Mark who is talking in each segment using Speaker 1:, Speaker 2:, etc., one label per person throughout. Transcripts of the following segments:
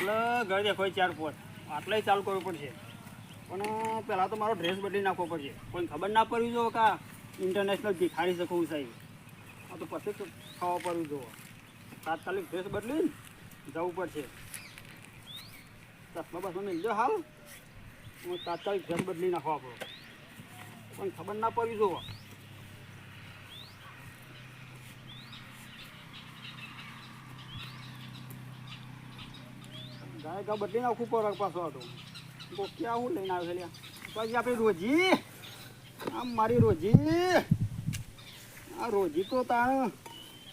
Speaker 1: એટલે ઘર દેખો ચાર પોટ આટલે ચાલુ કરવું પડશે. પણ પહેલાં તો મારો ડ્રેસ બદલી નાખવો પડશે. કોઈ ખબર ના પડવી જો કા ઇન્ટરનેશનલ દેખાડી શકું સાહેબ. આ તો પછી ખાવા પડવું જુઓ તાત્કાલિક ડ્રેસ બદલી જવું પડશે. ચશ્મા બસમાં મિલજો હાલ. હું તાત્કાલિક ડ્રેસ બદલી નાખો આપણો. પણ ખબર ના પડવી જો ગાય ગા બદલી નાખવું પડે પાછો હતો. તો ક્યાં હું લઈને આવ્યો પછી આપણી રોજી. આમ મારી રોજી. આ રોજી તો તાણ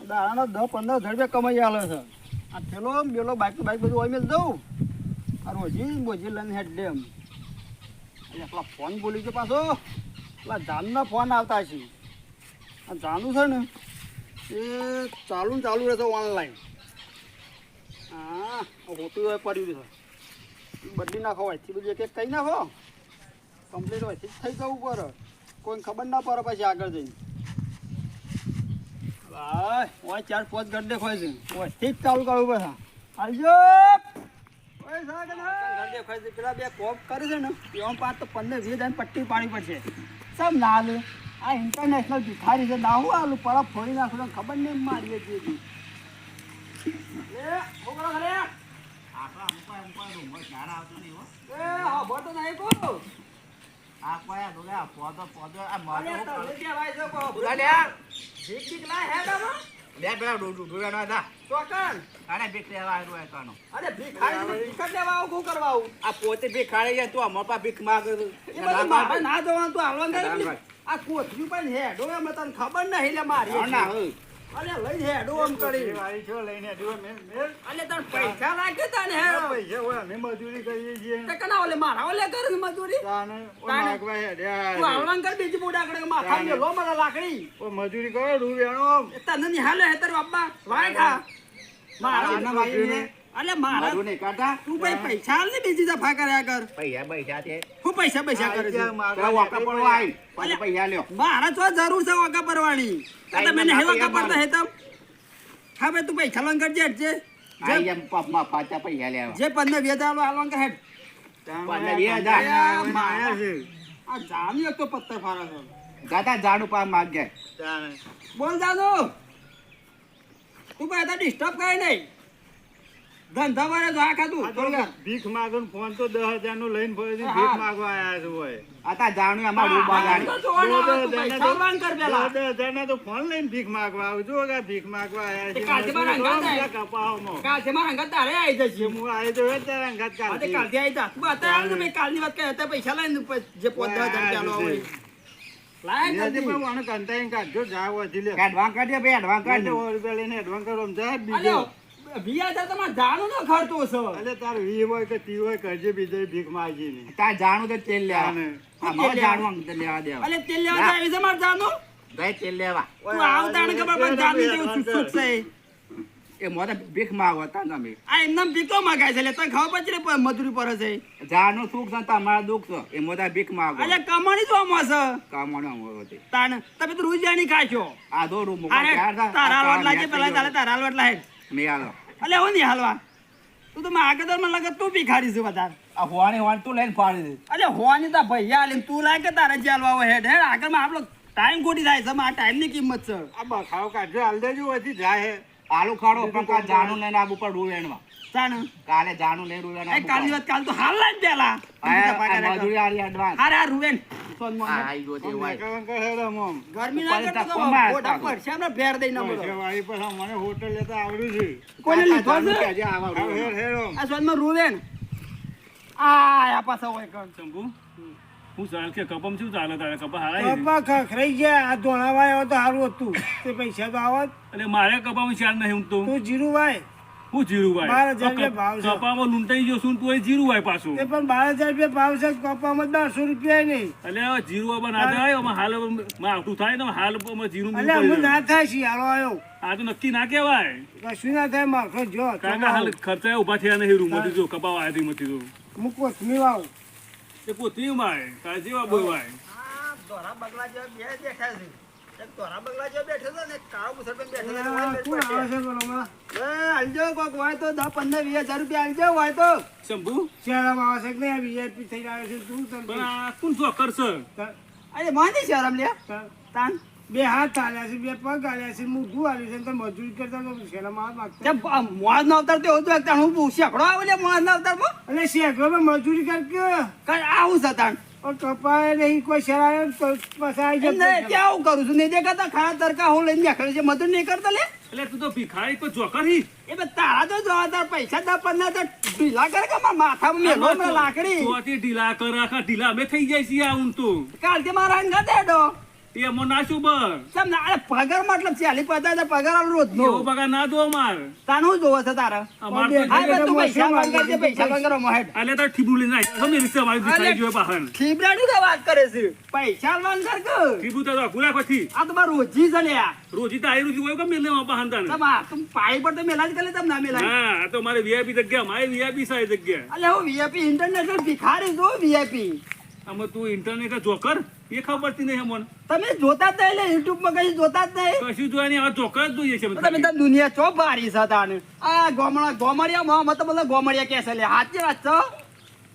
Speaker 1: દાડાના દસ પંદર હજાર રૂપિયા કમાઈ આલે છે. આ થેલો બેલો બાઈક તો બાઇક બધું ઓઈમેલ દઉં આ રોજી બોજી લઈને હેડ ડેમ. એટલે પેલા ફોન બોલી છે પાછો. પેલા જાનના ફોન આવતા છે. આ જાનું છે ને, એ ચાલુ ચાલુ રહેશે ઓનલાઈન બદલી નાખો અહીંથી બધું એક એક કહી નાખો. કમ્પ્લીટ હોય જ થઈ જવું પડે. કોઈને ખબર ના પડે પછી આગળ જઈને. ભાઈ ચાર પાંચ ઘર દેખાય છે. હોયથી ચાલુ કરવું પડે આવજો. ઘર દેખાય છે. પેલા બે કોપ કરે છે ને એમાં પાંચ તો પંદર વીસ હજાર પટ્ટી પાણી પડશે. સમ ના આલું આ ઇન્ટરનેશનલ ભિખારી છે. ના હું આલું ફોડી નાખું ખબર નહીં મારી
Speaker 2: દીધી પોતે ભીખ ખાડે જાય તું અમારા ભીખ માંગે
Speaker 1: ના જવાનું તું હાલવાનું આ કોથળી પણ હેડો મને તને ખબર નહીં લે મારી અરે લઈ એમ કરી અલે તને પૈસા લાગે તને હે? તે કના ઓલે મારા ઓલે કરે છે મજૂરી તું હાલવાનું કર બીજી બુડા કડે માથા મેલો મારા લાકડી.
Speaker 3: મજૂરી કરો રૂ
Speaker 1: વેણો તને નિહાલે હેતર બાબા વાય ખા મારા
Speaker 2: આના માટે
Speaker 1: અલે મારા
Speaker 2: મારું નહીં કાઢા
Speaker 1: તું ભાઈ પૈસા લે બીજી દફા કર્યા કર.
Speaker 2: પૈસા પૈસા છે.
Speaker 1: હું પૈસા પૈસા કરે છે.
Speaker 2: મારા વાકા પડવા પછી પૈસા લ્યો
Speaker 1: મારા તો જરૂર છે વાકા પરવાની તો તમે નહીં વાકા પડતા હે તમ હા ભાઈ તું પૈસા લોન કરજે હેઠ જે
Speaker 2: આઈ એમ પપ્પા પાછા પૈસા લેવા.
Speaker 1: જે પંદર વીસ હજાર હાલવાન કર હેઠ
Speaker 2: પંદર વીસ
Speaker 1: માયા છે. આ જામ્યો તો પત્તર ફારા છે.
Speaker 2: ગાતા ઝાડુ પા માગે.
Speaker 1: બોલ દાદુ. તું ભાઈ ડિસ્ટર્બ કરે નહીં? ધંધા મારે જો આ ખાતું
Speaker 3: ભીખ માગો ફોન તો દસ હજારનું લઈને ફરે ભીખ માગવા આયા છે હોય.
Speaker 2: આતા જાણું અમાર રૂ બગાડી
Speaker 1: તો જોવાના આવે, તું પૈસા હાલવાન કર પેલા.
Speaker 3: દસ હજાર તો ફોન લઈને ભીખ માગવા આવજો કે ભીખ માગવા આયા છે
Speaker 1: કાલથી મારા અંગાત
Speaker 3: મજૂરી
Speaker 1: આયા.
Speaker 3: કરો,
Speaker 1: મારા અંગત તારે આવી જશે.
Speaker 3: હું આયો તો તારા અંગાત
Speaker 1: હા, તે
Speaker 3: કાલથી.
Speaker 1: કાલથી આવી જા. તું અત્યારે આવે ને ભાઈ કાલની વાત અત્યારે પૈસા લઈને જે પોત દસ હજાર ચાલો હોય. લાય
Speaker 3: એનાથી પણ મને કંટાળીને કાઢજો, જાઓ હજી લે.
Speaker 2: એડવાન્સ કાઢજે ભાઈ એડવાન્સ કાઢજે.
Speaker 3: રૂપિયા લઈને એડવાન્સ કરો, આમ જા બીજો.
Speaker 1: અલ્યો, તમારે જાણું ન ખર્ચો છે.
Speaker 3: અલે તાર વી હોય કે તી હોય કરજે બીજે ભીખ માગીને.
Speaker 2: તાર જાણું તો તેલ લેવા.
Speaker 3: તાને.
Speaker 2: અમારે જાણવું લેવા દેવા.
Speaker 1: અલે તેલ લેવા જાય છે મારે જાણું?
Speaker 2: ભાઈ તેલ લેવા.
Speaker 1: તું આવતા ને ખબર પણ જાણની જેવું સુટ સુટ છે.
Speaker 2: એ મોટા ભીખ માંગો તા તમે.
Speaker 1: આ એમને ભીખો મગાય છે લે તને ખબર પડશે ને મજૂરી પર છે
Speaker 2: જાણનું સુખ છે તમારા દુઃખ છે. એ મોટા ભીખ માંગો.
Speaker 1: એટલે કમાણી જો છે.
Speaker 2: તે
Speaker 1: તાન તમે તો રોજ જાણી ખાશો.
Speaker 2: આ દો રૂમ
Speaker 1: તારા લાગે પેલા તારે હાલવાટ લાગે
Speaker 2: મેં આલો
Speaker 1: અલે હું નહીં હાલવા તું તો મારા આગળ મને લાગે તું ભિખારી છે વધારે.
Speaker 2: આ હોવાની હોવાની તું લઈને ફાડી દે.
Speaker 1: અલે હોવાની તો ભૈયા આલીને તું લાગે તારે ચાલવા હોય હેડ હેડ આગળમાં આપણો ટાઈમ ખોટી થાય છે આ ટાઈમની કિંમત છે.
Speaker 3: આ બખાવ કાઢજો હાલ દેજો હજી જાય
Speaker 2: આલુ ખાડો પણ કા જાણું લઈને આબુ પર રૂવેણમાં
Speaker 1: તાન
Speaker 2: કાલે જાણું લઈને રૂવેણ
Speaker 1: એ કાલની વાત કાલ તો હાલ જ પેલા.
Speaker 2: મજૂરી આલી એડવાન્સ
Speaker 1: હારે આ રૂવેન.
Speaker 4: હું ચાલ કે કપમ શું ચાલે તારે કપા હારા
Speaker 3: ખખરાઈ ગયા. આ ધોળાવાય તો સારું હતું. તે પૈસા તો આવત
Speaker 4: એટલે મારે કપામાં ચાલ નહીં હું તો.
Speaker 3: તું જીરું ભાઈ
Speaker 4: હું જીરું
Speaker 3: બાર
Speaker 4: ભાઈ
Speaker 3: હજાર રૂપિયા ભાવ છે.
Speaker 4: કપામાં લૂંટાઈ ગયો છું તું એ જીરું ભાઈ પાછું.
Speaker 3: એ પણ બાર હજાર રૂપિયા ભાવ છે કપામાં બારસો રૂપિયા નહીં.
Speaker 4: એટલે હવે જીરું આમાં ના થાય હાલ આવતું થાય ને હાલ જીરું
Speaker 3: એટલે હું ના થાય શિયાળો આવ્યો.
Speaker 4: આ તો નક્કી ના કહેવાય.
Speaker 3: કશું ના થાય મારખો જો
Speaker 4: કારણ કે હાલ ખર્ચા ઊભા થયા નહીં રૂમમાંથી જો કપાવા આવ્યા માંથી તો.
Speaker 3: હું કોથમી વાવ
Speaker 4: એ પોતી માય તારે જેવા
Speaker 1: દોરા બગલા જેવા બે દેખાય છે. બંગલા બેઠો હતો ને કાળો મુસલમાન બેઠો હતો,
Speaker 3: કોણ આવે છે બોલોમાં?
Speaker 1: એ, આલજો કોક હોય તો દસ પંદર વીસ હજાર રૂપિયા આલજો હોય તો.
Speaker 4: શંભુ?
Speaker 3: શહેરમાં આવે છે કે નહીં? આ VIP આવે છે. તું તને
Speaker 4: પણ આ કોણ જોકર છે
Speaker 1: અરે માની શરમ લે તાન.
Speaker 3: બે હાથ ચાલ્યા છે બે પગ આલ્યા છે મોઢું આવ્યું છે તો મજૂરી કરતા તો હાથ માગતા.
Speaker 1: મોજ નો અવતાર તો હતું એક હું બહુ શેકડો આવે લે મોજ નો અવતારમાં
Speaker 3: એટલે શેકડો મજૂરી કર કે?
Speaker 1: આવું છે તાણ.
Speaker 3: કપાય નહીં કોઈ શરાય
Speaker 1: કરું છું? નહીં દેખાતા? ખાડા તરકા હું લઈને નીકળે છે. મધુર નહીં કરતા લે?
Speaker 4: એટલે તું તો ભિખારી તો જોકર
Speaker 1: એ બે તારા તો પૈસા પંદર તો ઢીલા કરે કે માથામાં મેલો લાકડી?
Speaker 4: ચોથી ઢીલા કર આખા ઢીલા અમે થઈ જાય છીએ આ ઊન
Speaker 1: કાલથી મારા અંગા દેડો
Speaker 4: તે મો નાશું બર
Speaker 1: કેમ ના અરે પગાર મતલબ ચાલી પચાસ પગાર આલો રોજ નો
Speaker 4: એવો પગાર ના દો માર
Speaker 1: તાનું જોવો છે તારા?
Speaker 4: અમાર તો
Speaker 1: હા તું પૈસા
Speaker 3: મારી
Speaker 1: છે પૈસા પૈસા. બંગાર મોહેડ
Speaker 4: અલે તો ઠીબુ લઈને આવી તમે રીસે મારી ભિખારી જોયે પાહન
Speaker 1: તો વાત કરે છે? પૈસા બંગાર કે?
Speaker 4: ઠીબુ તો પૂરા પછી
Speaker 1: આ તો મારું રોજી છે લ્યા
Speaker 4: રોજી તો આઈ રોજી હોય કે મેલે પાહન તાને?
Speaker 1: તમા તું પાઈ પર તો મેલા જ કરે તમ ના મેલા
Speaker 4: હા આ તો મારે વીઆઈપી જગ્યા મારી વીઆઈપી સાય જગ્યા.
Speaker 1: અલે હું વીઆઈપી ઇન્ટરનેશનલ ભિખારી જો વીઆઈપી.
Speaker 4: અમે તું ઇન્ટરનેટ જોકર એ ખબર પડતી નહીં અમને.
Speaker 1: તમે જોતા જ નહીં યુટ્યુબમાં કઈ જોતા જ નહીં?
Speaker 4: કશું જોયા નહીં આ જ જોઈએ છે
Speaker 1: તમે તો દુનિયા ચો ભારી છે તાને? આ ગોમડા ગોમડિયા માં તો બધા ગોમડિયા કે છે લે. હાચી વાત છો?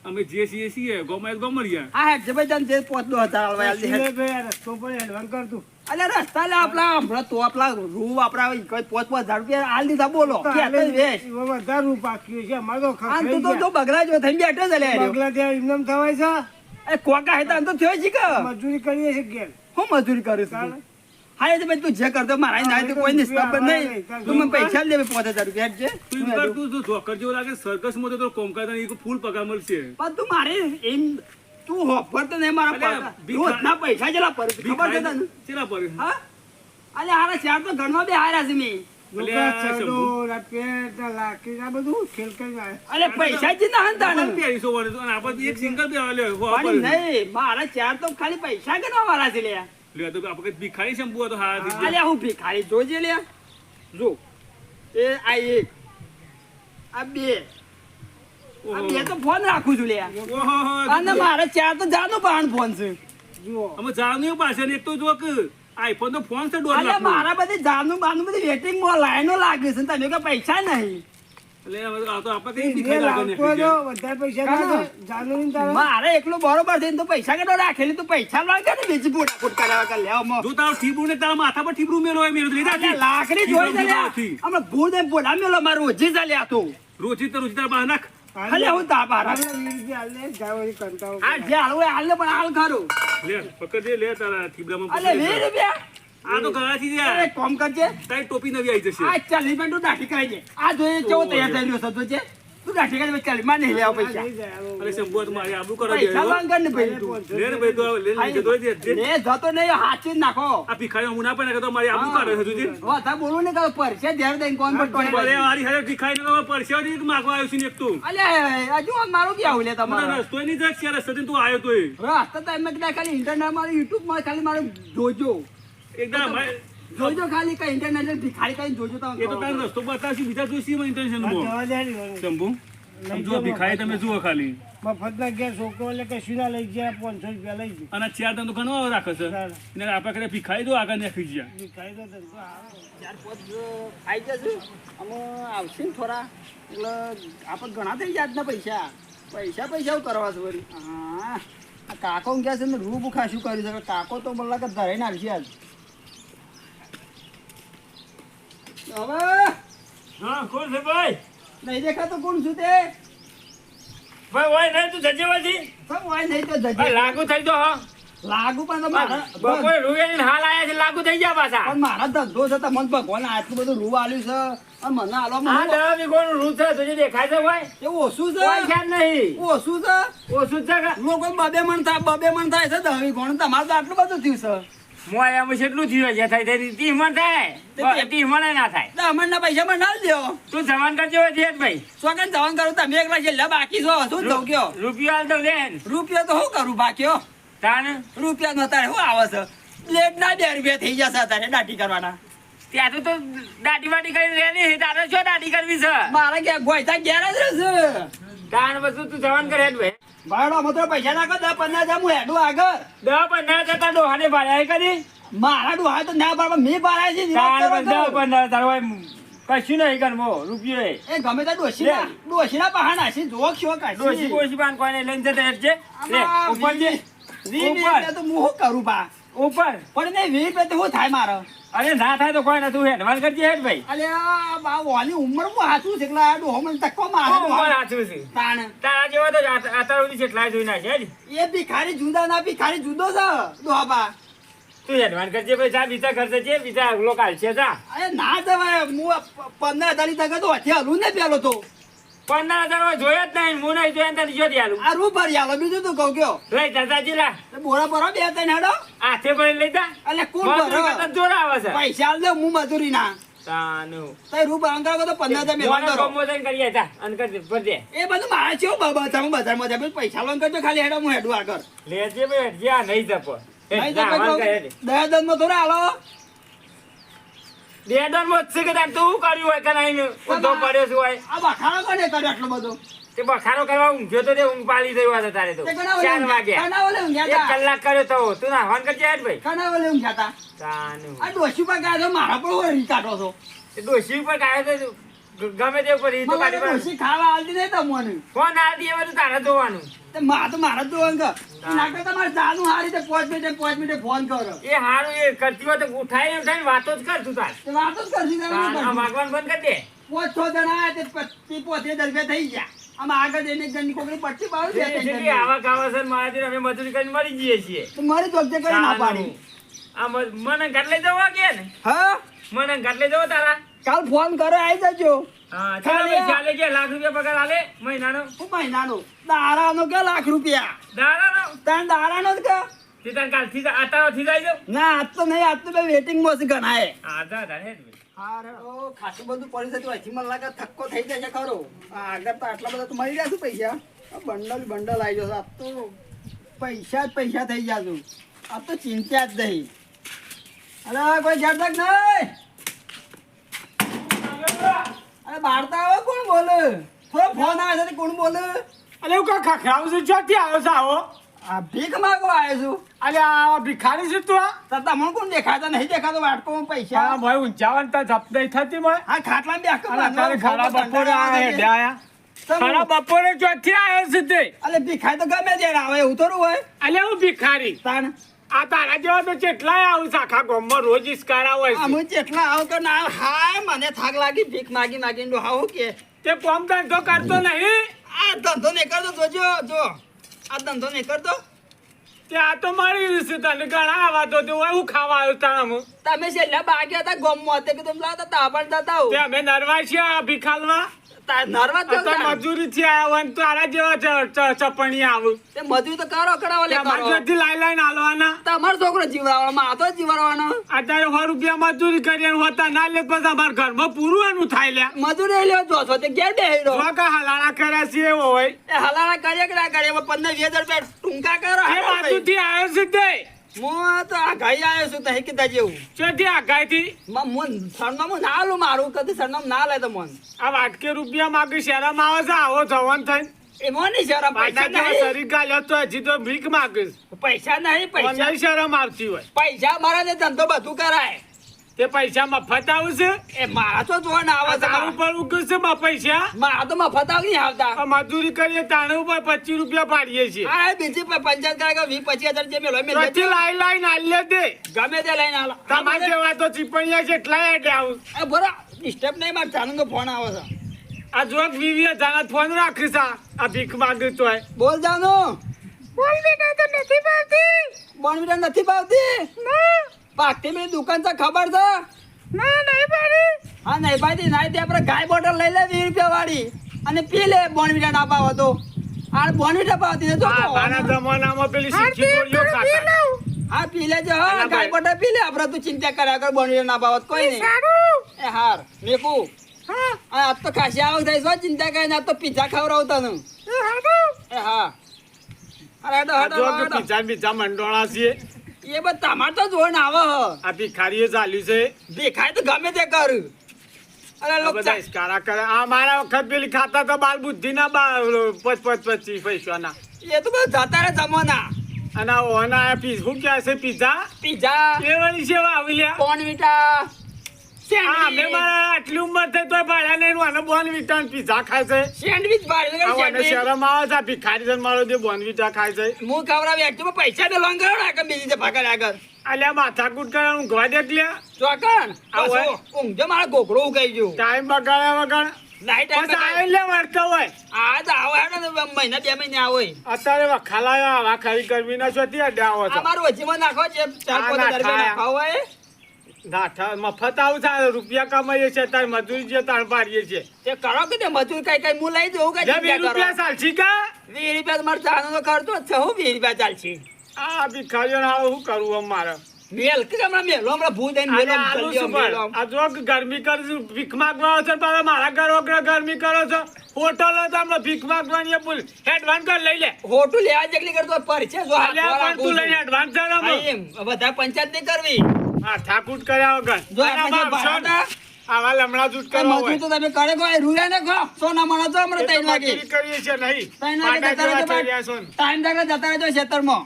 Speaker 4: અમે જે છીએ છીએ ગોમાં ગોમડિયા. ગોમરિયા
Speaker 1: આ હેડ છે ભાઈ તને જે પોત દો હતા હાલવા
Speaker 3: રસ્તો પર હેડવાન કર તું.
Speaker 1: અલે રસ્તા લે આપલા હમણાં તો આપલા રૂ આપડા કોઈ પોત પોત હજાર રૂપિયા હાલ દીધા બોલો.
Speaker 3: વધારે રૂ આખ્યું છે અમારે તો
Speaker 1: આમ તું તો
Speaker 3: ખખડાઈ
Speaker 1: જો બગડા જો થઈને બેઠો છે લે
Speaker 3: બગલા ત્યાં એમનેમ થવાય છે?
Speaker 1: એ કોકા હે તો થયો છે કે?
Speaker 3: મજૂરી કરીએ છે ઘેર.
Speaker 1: હું મજૂરી કરું છું? હા એ તો ભાઈ તું જે કરતો મારા ના તો કોઈ નિસ્બત નહીં. તું મને પૈસા દેવે લે હજાર રૂપિયા જે.
Speaker 4: તું કર, તું જો જોકર જેવો લાગે? સર્કસમાં તો તો કોમ કરતા નહીં, એક ફૂલ પગાર મળશે.
Speaker 1: પણ તું મારે એમ તું હોફર તો નહીં મારા પગાર. ના પૈસા જેટલા પર ખબર છે તને?
Speaker 4: ચેલા પર
Speaker 1: હા? અલે હારા ચાર તો ઘરમાં બે હાર્યા છે મેં. પૈસા જ ના હતા
Speaker 4: આપણે એક સિંગલ.
Speaker 1: નહીં મારા ચાર તો ખાલી પૈસા ગણવા વાળા છે લે
Speaker 4: લ્યો, તો આપણે ભિખારી શંભુ હતો, હા, દીધી.
Speaker 1: અલે હું ભિખારી જોજે લે જો એ આ એક આ બે. બે તો ફોન રાખું છું લે
Speaker 4: ઓહો,
Speaker 1: અને મારા ચાર તો જાનું પણ ફોન છે.
Speaker 3: જુઓ.
Speaker 4: અમે જાણ્યું પાછળ, એક તો જો કે. આઈફોન તો ફોન છે દોઢ લાખ
Speaker 1: મારા બધી જાનું બાનું બધી વેટિંગમાં લાઈનો લાગે છે તમે કે પૈસા નહીં. મારે એકલું બરોબર થઈને તો પૈસા કેટલો રાખેલી? તું પૈસા લાગે ને બીજી ફૂટા ફૂટ કરાવવા કર લેવા મો.
Speaker 4: જો તારો ઠીબુ ને તારા માથા પર ઠીબરું મેલો હોય, તો લીધા
Speaker 1: લાકડી જોઈ લે હમણાં ભૂલ ને બોલા મેલો મારું ઓછી ચાલ્યા તો.
Speaker 4: રોજી તો રોજી તારા બહાર નાખ.
Speaker 1: ખાલી હું તાપા
Speaker 3: હાલ કંટાળો
Speaker 1: આ જે હાલવું હાલે પણ હાલ ખરું.
Speaker 4: લે પકડજે લે તારા ઠીબડામાં
Speaker 1: અલે
Speaker 4: લે.
Speaker 1: રૂપિયા.
Speaker 4: આ તો ઘણાથી જાય
Speaker 1: અરે કોમ કરજે.
Speaker 4: તારી ટોપી નવી આવી જશે.
Speaker 1: આ ચાલી મિનિટ તું દાઢી કરાઈ દે. આ જોઈએ કેવો તૈયાર થઈ રહ્યો છે તું દાઢી કરી ચાલીસમાં નહીં લેવા પૈસા.
Speaker 4: અરે શંભુ આ તો મારી આબરૂ કરાવી
Speaker 1: પૈસા
Speaker 4: દે, હો.
Speaker 1: માંગ ને ભાઈ તું
Speaker 4: લે ને ભાઈ, તો લે, લે, લે, લે. લે
Speaker 1: જતો નહીં હાચી નાખો
Speaker 4: આ ભિખારી હું ના પણ તો મારી આબરૂ કાઢે છે તુજે.
Speaker 1: વાત બોલું ને કે પરસે ધ્યાન દઈને કોણ પર
Speaker 4: ભલે
Speaker 1: બાજી.
Speaker 4: મારી હારે ભિખારી નો પરસેવાથી એક માગવા આવ્યો છું ને એક તું.
Speaker 1: અલ્યા હજુ મારું ક્યાં લે તમારો
Speaker 4: રસ્તો ની જાય, શેર રસ્તેથી તું આવ્યો તોય.
Speaker 1: રાસ્તા તો એમ કીધા ખાલી ઇન્ટરનેટમાં યુટ્યુબમાં ખાલી મારું જોજો
Speaker 4: એકદમ
Speaker 1: જોજો ખાલી કઈ ઇન્ટરનેશનલ ભિખારી કઈ જોજો તમે
Speaker 4: એ તો તારો રસ્તો બતાવશે, બીજા જોઈશે એમાં
Speaker 3: ઇન્ટરનેશનલ દે.
Speaker 4: શંભુ,
Speaker 3: જો
Speaker 4: ભિખારી તમે જુઓ ખાલી.
Speaker 3: મફતના ઘેર છોકરો એટલે કશું ના લઈ ગયા પાંચસો રૂપિયા લઈ ગયા.
Speaker 4: અને ચાર ધંધો ઘણો રાખે છે.
Speaker 3: ચાલ.
Speaker 4: આપણે કદાચ ભિખારી દો આગળ નાખી ગયા.
Speaker 3: ભિખારી તો ધંધો
Speaker 1: ચાર પાંચ આવી જશે અમે આવશે ને થોડા. એટલે આપણે ઘણા થઈ જાય આજના પૈસા. પૈસા પૈસા કરવા છે વળી. હા. કાકો ગયા છે ને રૂ બુખા શું કર્યું છે. કાકો તો મને લાગે ધરાઈ નાખશે આજ. હવે?
Speaker 5: હા કોણ છે ભાઈ?
Speaker 1: નહીં દેખાતો કોણ છું તે?
Speaker 5: ભાઈ હોય નહીં તું જજે
Speaker 1: પણ હોય નહીં તો જજે.
Speaker 5: લાગુ થઈ જો હા.
Speaker 1: લાગુ પણ
Speaker 5: બપોરે રૂવેલી હાલ આયા છે લાગુ થઈ ગયા પાછા.
Speaker 1: પણ મારા ધંધો છે તમને ભગવાન આટલું બધું રૂ આલ્યું છે. અને મને આલો
Speaker 5: વીઘોનું રૂ છે તુજે દેખાય છે ભાઈ.
Speaker 1: એ ઓછું
Speaker 5: કોઈ
Speaker 1: છે
Speaker 5: ખ્યાલ નહીં.
Speaker 1: ઓછું છે.
Speaker 5: ઓછું છે
Speaker 1: લોકો બબે મણ થાય બબે મણ થાય છે દવી ગણ તમારે તો આટલું બધું થયું છે.
Speaker 5: મોય એમ કેટલું થયું છે થાય થાય ત્રીસ મણ થાય.
Speaker 1: તે-
Speaker 5: મણ ના થાય.
Speaker 1: ના પૈસા મને ના દો.
Speaker 5: તું જવાન કરજો હોય ભાઈ.
Speaker 1: સોગન જવાન કરું તમે એકલા છેલ્લા બાકી છો શું કયો?
Speaker 5: રૂપિયો હાલ તો લે.
Speaker 1: રૂપિયો તો શું કરું બાકીઓ?
Speaker 5: તાણ?
Speaker 1: રૂપિયા નો તારે શું આવે છે? પ્લેટ ના બે રૂપિયા થઈ જશે તારે દાટી કરવાના.
Speaker 5: ત્યાં તો તો દાઢી વાટી કરી રે તારે શું દાઢી કરવી છે?
Speaker 1: મારા ઘેર ગોયતા ઘેર જ રહેશે.
Speaker 5: તાણ પછી તું જવાન કરે ભાઈ.
Speaker 1: ભાડો તો પૈસા નાખો દસ પંદર હજાર હું હેડું આગળ.
Speaker 5: દસ પંદર જતા ડોહાને ભાડ્યા કરી
Speaker 1: મારા ડોહા તો ના પાડવા મેં પાડ્યા છે
Speaker 5: તાર પણ કશું નહીં કરવો રૂપિયો એ
Speaker 1: ગમે તે ડોશીના ડોશીના બહાના છે જોક શો કાઢી.
Speaker 5: ડોસી બોસી પાન કોઈને લઈને જતા હેઠ છે લે ઉપર જે.
Speaker 1: તો હું કરું બા?
Speaker 5: ઉપર.
Speaker 1: પણ ને વી રૂપિયા તો શું થાય મારે?
Speaker 5: અરે ના થાય તો કોઈ નતું હેડવાન કરજે હેડ ભાઈ.
Speaker 1: અરે આ વાલી ઉંમરમાં હાચું છે એટલે આ ડોહો મને ધક્કો મારે
Speaker 5: કોણ હાચું છે.
Speaker 1: તાણ.
Speaker 5: તારા જેવા તો આ- અત્યાર સુધી જેટલા જોઈ નાખે.
Speaker 1: એ ભિખારી જુદા ના ભિખારી જુદો છે ડોહાબા
Speaker 5: તું હેડવાન કરજે ભાઈ જા બીજા ખર્ચે છે બીજા અગલો હાલશે જા.
Speaker 1: અરે ના જવાય હું પંદર હજારની તકે તો હથી હલું ને પેલો તો.
Speaker 5: પંદર હજારમાં જ નહીં હું નહીં જોયા ને જો દયાલું
Speaker 1: આ રૂ ભરી આલો બીજું તું કહું કયો?
Speaker 5: લઈ દાદાજી લા.
Speaker 1: બોરા બોરા બે ત્રણ હેડો.
Speaker 5: હાથે ભરી લઈ જા.
Speaker 1: એટલે કોણ
Speaker 5: મજૂરી જોર આવે છે.
Speaker 1: પૈસા આલ દે હું મજૂરી ના.
Speaker 5: તાનું.
Speaker 1: તઈ રૂ તો કરો એ બધું મારે છે પૈસા લોન કરજો ખાલી હેડો હું હેડું આગળ.
Speaker 5: લેજે હેડજે આ નહીં જપો.
Speaker 1: નહીં પછી દયા દનમાં થોડા હાલો
Speaker 5: દેડનમાં છે કે તાર તું કર્યું હોય કે નહીં? ઊંધો પડ્યો છું હોય.
Speaker 1: આ બખારો કોને કર્યો આટલો બધો?
Speaker 5: તે બખારો કરવા ઊંઘ્યો તો તે ઊંઘ પાલી થયો હતો તારે તો. ચાર વાગ્યા. એક કલાક કર્યો તો. તું ના ફોન કરજે ભાઈ.
Speaker 1: કના ઊંઘ્યા તા?
Speaker 5: તાનું
Speaker 1: આ ડોશી પર ગયા મારા પર ઓળી કાઢો છો.
Speaker 5: એ ડોશી પર કાઢ્યો તો ગમે તે ઉપર ઈ તો કાઢી.
Speaker 1: ડોશી ખાવા આલતી નહીં તમને.
Speaker 5: ફોન આ દે બધું તારે જોવાનું.
Speaker 1: તે તો મારે જ જોવાનું કે. એ ના કરતા મારે જાનું હારી રીતે પાંચ મિનિટે પાંચ મિનિટે ફોન કરો.
Speaker 5: એ હારું એ કરતી હોય તો ઉઠાય એમ થાય વાતો જ કર તું તાર.
Speaker 1: વાતો જ કરશી તારે
Speaker 5: તાર
Speaker 1: શું
Speaker 5: આ
Speaker 1: કરશું?
Speaker 5: માગવાનું બંધ કરી દે.
Speaker 1: પાંચ છ જણા આયા તે પચીસ પોતેર રૂપિયા થઈ ગયા. આમાં આગળ જઈને જણની કોકરી પટ્ટી પાડો
Speaker 5: છે આવા ને મારાથી અમે મજૂરી કરીને મરી જઈએ છીએ.
Speaker 1: તો મારી જોગજે કરી ના પાડી.
Speaker 5: આ મને ઘર લઈ જવા કે ને?
Speaker 1: હા?
Speaker 5: મને ઘર લઈ જવો તારા?
Speaker 1: કાલ ફોન કરો આવી જજો.
Speaker 5: હા ચાલો કે લાખ રૂપિયા પગાર આલે? મહિનાનો?
Speaker 1: હું મહિનાનો? દારાનો કે લાખ રૂપિયા?
Speaker 5: દાડાનો?
Speaker 1: તાર દારાનો કે?
Speaker 5: તે તને કાલથી જ- આતારોથી જાય
Speaker 1: ના આજ તો નહીં આજ તો બે વેટિંગમાં છે
Speaker 5: હા.
Speaker 1: ખાસું બધું પડી જતું હજી મને લાગે થક્કો થઈ જશે ખરો. આગળ તો આટલા બધા તો મળી જશે પૈસા. બંડલ બંડલ આવી જશે આ તો પૈસા જ પૈસા થઈ જશું આ તો ચિંતા જ નહીં. અરે કોઈ ઘેર તક નહીં. અરે કોણ બોલે? થોડો ફોન આવે છે કોણ બોલે?
Speaker 3: અલે હું કાંઈ ખખડાવું છું? ચોથી આવ્યો છે આવો?
Speaker 1: આ ભીખ માંગો આવ્યો છું.
Speaker 3: અલે આ ભિખારી છે તું આ?
Speaker 1: તમને કોણ દેખાતા નહીં દેખાતો વાટકો પૈસા.
Speaker 3: હા ભાઈ ઊંચાવન તો જપ નહીં થતી ભાઈ.
Speaker 1: હા
Speaker 3: અલે બપોરે આયા ખાડા બપોરે ચોથી આવ્યો છે તે?
Speaker 1: ભીખાય તો ગમે ત્યારે આવે એવું થોડું હોય.
Speaker 3: અલે હું ભિખારી.
Speaker 1: તાણ.
Speaker 3: આ તારા જેવા તો કેટલાય આવું છે આખા ગામમાં રોજ ઇસ્કારા હોય છે.
Speaker 1: અમે જેટલા આવું કે ના હાય મને થાક લાગી ભીખ માગી માગીને ડો હાવ કે.
Speaker 3: તે કોમ ધંધો કરતો નહીં?
Speaker 1: આ ધંધો નહીં કરતો જોજો જો. આ ધંધો નહીં કરતો.
Speaker 3: તે આ તો મારી રીતે તને ઘણા આવા તો તે હું ખાવા આવ્યો તામ
Speaker 1: તમે છેલ્લા બાગ્યા હતા ગોમમાં હતા કે તમે લાવતા તા પણ
Speaker 3: તે અમે નરવા છીએ આ ભિખાલમાં.
Speaker 1: નરવા જ
Speaker 3: અત્યારે મજૂરી થી આવ્યા હોય ને જેવા ચ- ચ- ચપણી આવું.
Speaker 1: તે મજૂરી તો કરો કરાવો લે
Speaker 3: અમારા
Speaker 1: કરો.
Speaker 3: લાઈ લાઈને હાલવાના.
Speaker 1: તમારો છોકરો જીવડાવવાનો માં તો જીવડાવવાનો
Speaker 3: અત્યારે સો રૂપિયા મજૂરી કરીને હોતા ના લે પછી અમારા ઘરમાં પૂરું થાય લે
Speaker 1: મજૂરી એ લ્યો જોશો તે ઘેર
Speaker 3: જો કે હલાણા કર્યા છે એવો હોય.
Speaker 1: એ હલાણા કરીએ કે ના કરીએ પંદર વીસ હજાર રૂપિયા ટૂંકા કરો
Speaker 3: એ બાજુથી આવ્યો છે તે.
Speaker 1: હું તો આ આવ્યો છું તહી કીધા જેવું.
Speaker 3: ચોથી
Speaker 1: મન સરનામું ના લો મારું કદી સરનામું ના લે તો મન.
Speaker 3: આ વાટકે રૂપિયા માગે શહેરમાં આવે છે આવો જવાન થઈને.
Speaker 1: એમાં નહીં શરમ પૈસા નહીં.
Speaker 3: શરીર ગાલ્યો તો હજી તો ભીખ માગીશ.
Speaker 1: પૈસા નહીં પૈસા
Speaker 3: પૈસા શરમ આવતી હોય.
Speaker 1: પૈસા મારા ધંધો બધું કરાય.
Speaker 3: તે પૈસા મફત આવશે
Speaker 1: એ મારા તો જોડ આવે
Speaker 3: તારું પર ઉગશે માં પૈસા?
Speaker 1: મારા તો મફત આવી નહીં આવતા.
Speaker 3: મજૂરી કરીએ તાણે ઉપર પચીસ રૂપિયા પાડીએ છીએ.
Speaker 1: હા બીજી પંચાયત કરે કે વીસ પચીસ હજાર જે મેલો મેં
Speaker 3: ચોથી લાઈ લાઈને આલ્યો દે.
Speaker 1: ગમે તે લઈને આલો.
Speaker 3: તમારે જેવા તો ચીપણિયા છે એટલા એટલે આવું.
Speaker 1: એ બરો ડિસ્ટર્બ નહીં મારે ચાલુ નો ફોન આવે છે.
Speaker 3: આ જો વીવી હજારના ફોન રાખીશ આ. આ ભીખ માંગે તો
Speaker 1: બોલ જાનો બોલ બેટા તો નથી પાવતી બોલ બેટા નથી ભાવતી? પાકતી મેં દુકાન છે ખબર છે? ના નહીં પાડી. હા નહીં પાડી નહીં તે આપણે ગાય બોટલ લઈ લે વીસ રૂપિયા વાળી. અને પી લે બોનવીટા ડાબા હતો. આ બોનવીટા પાવતી તો
Speaker 3: આ મારા જમાનામાં પેલી શીખી ગોળીઓ ખાતા.
Speaker 1: હા પી લેજો હા ગાય બોટલ પી લે. આપણે તું ચિંતા કર્યા કર બોનવીટા ના પાવત કોઈ નહીં. એ હાર મેકુ. હા. આ તો ખાસી આવક થાય છે ચિંતા કરે ને આ તો પીઝા ખવડાવતા તને. એ હા. અરે તો
Speaker 3: આ
Speaker 1: હેડો
Speaker 3: પીઝા
Speaker 1: હેડો
Speaker 3: બીજા મંડોળા છે
Speaker 1: એ બધા તમારે તો જોઈને આવે.
Speaker 3: આ ભિખારીએ ચાલ્યું છે.
Speaker 1: દેખાય તો ગમે તે કર. અરે લોક
Speaker 3: ઇસ્કારા કરે. આ મારા વખત પેલી ખાતા તો બાલ બુદ્ધિ ના બા પચ પચ પચીસ પૈસાના.
Speaker 1: એ તો બધા જતા રહે જમાના
Speaker 3: અને ઓના પીઝ શું કહે છે પીઝા?
Speaker 5: પીઝા.
Speaker 3: એ વળી સેવા આવી લ્યા.
Speaker 5: બોર્નવિટા
Speaker 3: હા મેં મારા આટલી ઉંમર થઈ તોય ભાડ્યા નહીં આને બોર્નવિટા પીઝા ખાય છે.
Speaker 5: સેન્ડવિચ બાર
Speaker 3: આ આવે છે ભિખારી જણ મારો જે બોર્નવિટા ખાય છે.
Speaker 5: હું ખવડાવી એકચ્યુઅલી પૈસા તો લોન કરો ને બીજી છે ભાગર આગળ.
Speaker 3: અલ્યા માથાકૂટ કરે ઊંઘવા દે કે
Speaker 5: ચોકન ઊંઘજો મારો ગોગડો ઉગાઈ ગયો.
Speaker 3: ટાઈમ બગાડ્યા વગર.
Speaker 5: તો આવો આવો
Speaker 3: અત્યારે વખાલાયો આવા ખરી ગરમી ના છો ત્યાં ડાવો છો.
Speaker 5: અમારું નાખો છે
Speaker 3: નાઠા મફત આવું થાય રૂપિયા કમાઈએ છે તાર મજૂરી છે તાર પાડીએ છે
Speaker 5: તે કરો કે તે મજૂર કઈ કઈ હું લઈ દઉં કઈ
Speaker 3: વીસ રૂપિયા ચાલશી કા?
Speaker 5: વીસ રૂપિયા તો ચાનો ખર્ચો છે. હું વીસ રૂપિયા ચાલશે?
Speaker 3: આ ભિખારીઓ હાલ શું કરવું આમ મારે?
Speaker 5: મેલ કે હમણાં મેલો? હમણાં ભૂ દઈને મેલો
Speaker 3: આલુ
Speaker 5: જલ્દી
Speaker 3: શું
Speaker 5: આમ, મેલો
Speaker 3: પણ?
Speaker 5: આમ.
Speaker 3: આ જો ગરમી કરી ભીખ માંગવા છો પાછા? મારા ઘર વગર ગરમી કરો છો? હોટલો તો હમણાં ભીખ માંગવાની એડવાન્સ કર લઈ લે.
Speaker 5: હોટલ લેવા જેટલી કરતો જો
Speaker 3: અલ્યા
Speaker 5: વાળા
Speaker 3: પણ તું લઈને એડવાન્સ
Speaker 5: વધારે પંચાયત નહીં કરવી.
Speaker 3: આ ઠાકુટ કર્યા વગર.
Speaker 5: જો
Speaker 3: અને
Speaker 5: આપણે જે
Speaker 3: આમાં આવશો ને,
Speaker 5: ભાડા
Speaker 3: આવા લમણા જૂટ કરવા હોય.
Speaker 5: તો તમે કરે કોઈ રૂયા ને ખો. સોના માણસ તો હમણાં
Speaker 3: એ તો
Speaker 5: ત્રણ વાગે
Speaker 3: મજૂરી કરીએ છીએ નહીં.
Speaker 5: ત્રણ વાગે જતા રહેજો
Speaker 3: રહ્યા છો ને.
Speaker 5: ટાઈમ તક જતા રહેજો ખેતરમાં.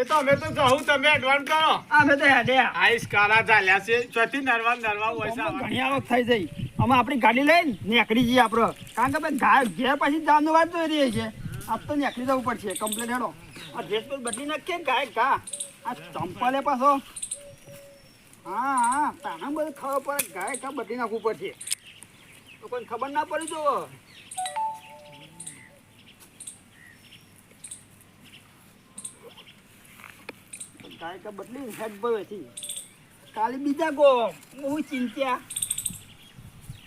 Speaker 3: એ તો અમે તો કહું તમે એડવાન્સ કરો.
Speaker 5: અમે તો હેડ્યા
Speaker 3: આઈસ કાળા ચાલ્યા છે. ચોથી નરવા નરવા હોય છે
Speaker 1: ઘણી આવક થઈ જઈ અમે આપણી ગાડી લઈને નીકળી જઈએ આપડે કારણ કે ભાઈ ઘેર પછી જામનો વાત જોઈ રહી છે આપ તો નીકળી જવું પડશે. કમ્પ્લેટ હેડો. આ ડ્રેસ બદલી નાખીએ ગાય ગા. આ ચંપલે પાછો. હા હા, તાને બધું ખબર પડે ગાય કા બદલી નાખવું પડશે. તો કોઈ ખબર ના પડી જો ગાય કા બદલી હેડ ભાઈ હતી કાલે બીજા ગો, હું ચિંત્યા.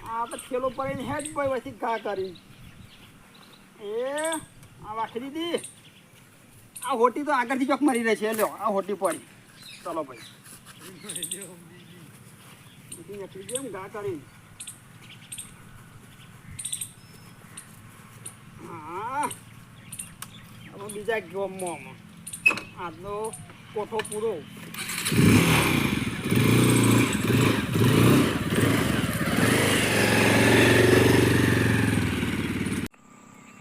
Speaker 1: આ તો થેલો પડીને હેડ ભાઈ વચ્ચે ઘા કરી એ, આ વાખી દીદી આ હોટી તો આગળથી ચોક મરી રહી છે. લ્યો, આ હોટી પડી. ચલો ભાઈ. બીજી નકલી જેમ ઘા કરી હા હવે બીજા ગોમમાં આજનો કોઠો પૂરો.